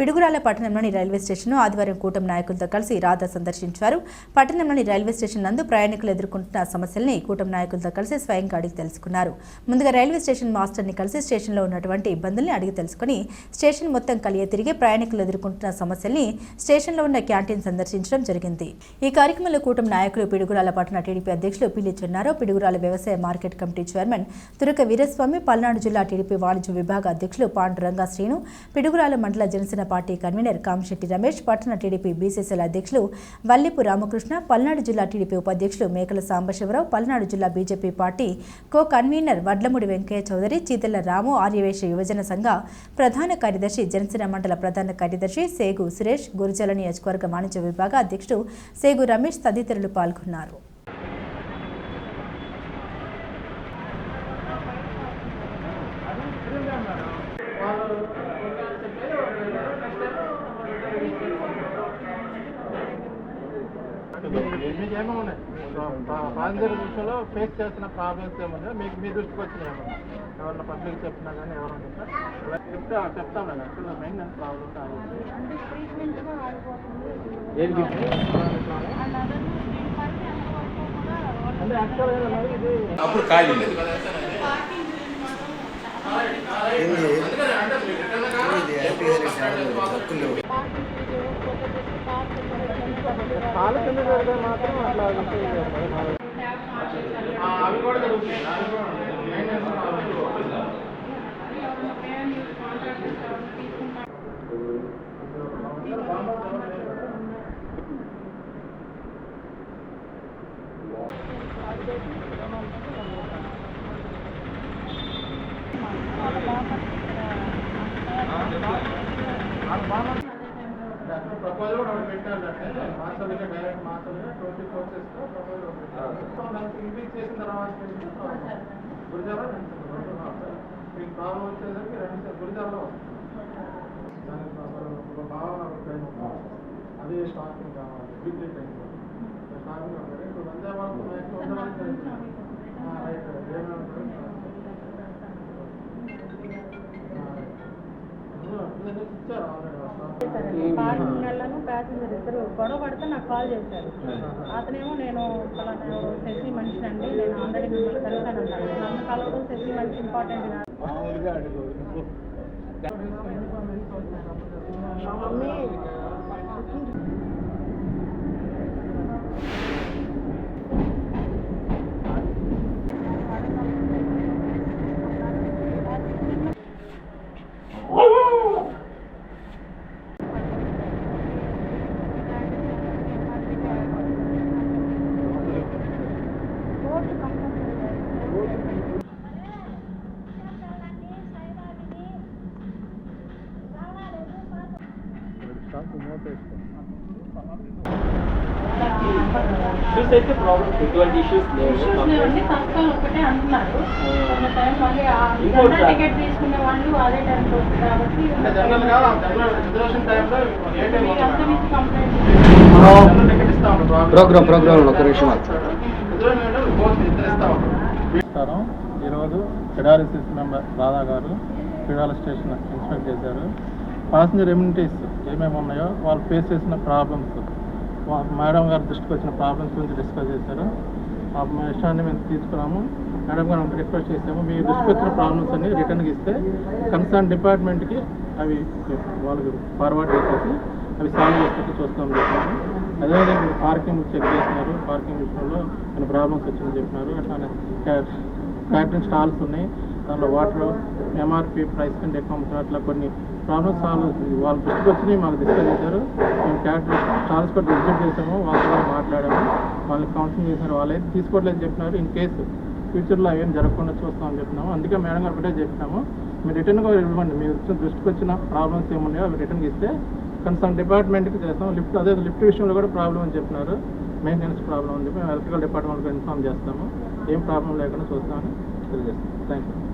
పిడుగురాల పట్టణంలోని రైల్వే స్టేషన్ను ఆదివారం కూటమి నాయకులతో కలిసి రాధా సందర్శించారు. పట్టణంలోని రైల్వే స్టేషన్ నందు ప్రయాణికులు ఎదుర్కొంటున్న సమస్యల్ని కూటమి నాయకులతో కలిసి స్వయంగా అడిగి తెలుసుకున్నారు. ముందుగా రైల్వే స్టేషన్ మాస్టర్ని కలిసి స్టేషన్లో ఉన్నటువంటి ఇబ్బందుల్ని అడిగి తెలుసుకుని స్టేషన్ మొత్తం కలియ తిరిగి ప్రయాణికులు ఎదుర్కొంటున్న సమస్యల్ని స్టేషన్లో ఉన్న క్యాంటీన్ సందర్శించడం జరిగింది. ఈ కార్యక్రమంలో కూటమి నాయకులు పిడుగురాల పట్టణ టీడీపీ అధ్యక్షులు పిల్లి చెన్నారో పిడుగురాల వ్యవసాయ market committee chairman Turaka Veeraswamy Palnadu జిల్లా టీడీపీ వాణిజ్య విభాగ అధ్యక్షులు పాండురంగా శ్రీను పిడుగురాల మండల జనసేన పార్టీ కన్వీనర్ కామిశెట్టి రమేష్ పట్టణ టీడీపీ బీసీసీల అధ్యక్షులు వల్లిపు రామకృష్ణ పల్నాడు జిల్లా టీడీపీ ఉపాధ్యక్షులు మేకల సాంబశివరావు పల్నాడు జిల్లా BJP party co convener Vadlamudi Venkaiah Chowdary Cheethala Ramu Arya Vysya యువజన సంఘ ప్రధాన కార్యదర్శి జనసేన మండల ప్రధాన కార్యదర్శి సేగు సురేష్ గురుజల నియోజకవర్గ వాణిజ్య విభాగ అధ్యక్షుడు సేగు రమేష్ తదితరులు పాల్గొన్నారు. మీకు ఏమో ఉన్నాయి పాసెంజర్ విషయంలో ఫేస్ చేస్తున్న ప్రాబ్లమ్స్ ఏమన్నా మీకు మీ దృష్టికి వచ్చినాయి ఏమన్నా ఎవరన్నా పబ్లిక్ చెప్పినా కానీ ఎవరన్నా చెప్తా? చెప్తే ఆ చెప్తాం నేను యాక్చువల్గా మెయింటెనెన్స్ ప్రాబ్లమ్స్ అంటే ట్రీట్మెంట్ కూడా ఆగిపోతుంది ఏంటి అండ్ అదర్ దీని పరిస్థితి ఎంతవరకు కూడా వాళ్ళు అంటే యాక్చువల్గా ఇది అప్పుడు ఖాళీ లేదు పార్కింగ్ గురించి మాత్రం పార్కింగ్ ఫీజు పోతే జస్ట్ కార్ కాలు కింద పెడితే మాత్రం అట్లా ఉంటుంది కదా. ఆ, అవి కూడా జరుగుతాయి అవి కూడా ఉంటాయి. ప్రపోజల్ కూడా ఒకటి direct master twenty courses proposal ఒకటి దానికి ఇంక్రీజ్ చేసిన తర్వాత గురిజాలో మీకు ప్రాబ్లం వచ్చేసరికి రెండు గురిజాలో దానికి అసలు ఒక భావన ఒక ట్రైన్. అది స్టార్టింగ్ కావాలి. వీక్లీ ట్రైన్ స్టార్టింగ్ కావాలి. ఇప్పుడు వందే మ్యాచ్ రైట్. ఏమైనా వెళ్ళను ప్యాసింజర్ ఇద్దరు గొడవ పడితే నాకు కాల్ చేశారు. అతనేమో నేను శశి మనిషిని అండి నేను ఆల్రెడీ మిమ్మల్ని కలిసాను అన్నాడు. నన్ను కలవడం శశి మనిషి ఇంపార్టెంట్ కాదు. అడుగు. ఇష్యూస్ అయితే ప్రాబ్లమ్ ఎటువంటి ఇష్యూస్ లేవు. ఒకటే అంటున్నారు. టైం మళ్ళీ. టికెట్ తీసుకునే వాళ్ళు అదే వస్తుంది? కాబట్టి ప్రోగ్రామ్ ప్రోగ్రామ్ ఒక నిమిషం నమస్కారం. ఈరోజు మెంబర్ రాధా గారు ఫెడాల స్టేషన్ ఇన్స్పెక్ట్ చేశారు. పాసింజర్ ఎమ్యూనిటీస్ ఏమేమి ఉన్నాయో వాళ్ళు ఫేస్ చేసిన ప్రాబ్లమ్స్ మేడం గారి దృష్టికి వచ్చిన ప్రాబ్లమ్స్ గురించి డిస్కస్ చేశారు. ఆ విషయాన్ని మేము తీసుకున్నాము. మేడం గారు రిక్వెస్ట్ చేసాము మీ దృష్టికి వచ్చిన ప్రాబ్లమ్స్ అన్ని రిటర్న్కి ఇస్తే కన్సర్న్ డిపార్ట్మెంట్కి అవి వాళ్ళకి ఫార్వర్డ్ చేసేసి అవి సాల్వ్ చేసేసి చూస్తామని చెప్పాము అదేవిధంగా పార్కింగ్ చెక్ చేస్తున్నారు. పార్కింగ్ విషయంలో కొన్ని ప్రాబ్లమ్స్ వచ్చిందని చెప్పినారు. అట్లానే క్యాటరింగ్ స్టాల్స్ ఉన్నాయి. దానిలో వాటర్ ఎంఆర్పి ప్రైస్ కంటే ఎక్కువ అమ్ముతున్నారు అట్లా కొన్ని ప్రాబ్లమ్స్ సాల్వ్ అవుతుంది దృష్టికి మాకు డిస్కస్ చేశారు మేము క్యాటరింగ్ ట్రాన్స్పోర్ట్ కూడా విజిట్ చేసాము వాళ్ళతో మాట్లాడాము. వాళ్ళకి కౌన్సిలింగ్ చేశారు వాళ్ళైతే తీసుకోవట్లేదు చెప్పినారు. ఇన్ కేసు ఫ్యూచర్లో అవేం జరగకుండా చూస్తామని చెప్పినాము. అందుకే మేడం గారు ఒకటే చెప్పినాము మీరు రిటర్న్ కూడా ఇవ్వండి. మీరు వచ్చిన దృష్టికి వచ్చిన ప్రాబ్లమ్స్ ఏమున్నాయో అవి రిటర్న్ ఇస్తే కన్సర్న్ డిపార్ట్మెంట్కి చేస్తాం లిఫ్ట్ అదే లిఫ్ట్ విషయంలో కూడా ప్రాబ్లం అని చెప్పినారు. మెయింటెనెన్స్ ప్రాబ్లం అని చెప్పి ఎలక్ట్రికల్ డిపార్ట్మెంట్కి ఇన్ఫార్మ్ చేస్తాము. ఏం ప్రాబ్లం లేకుండా చూస్తామని తెలియజేస్తాం థ్యాంక్ యూ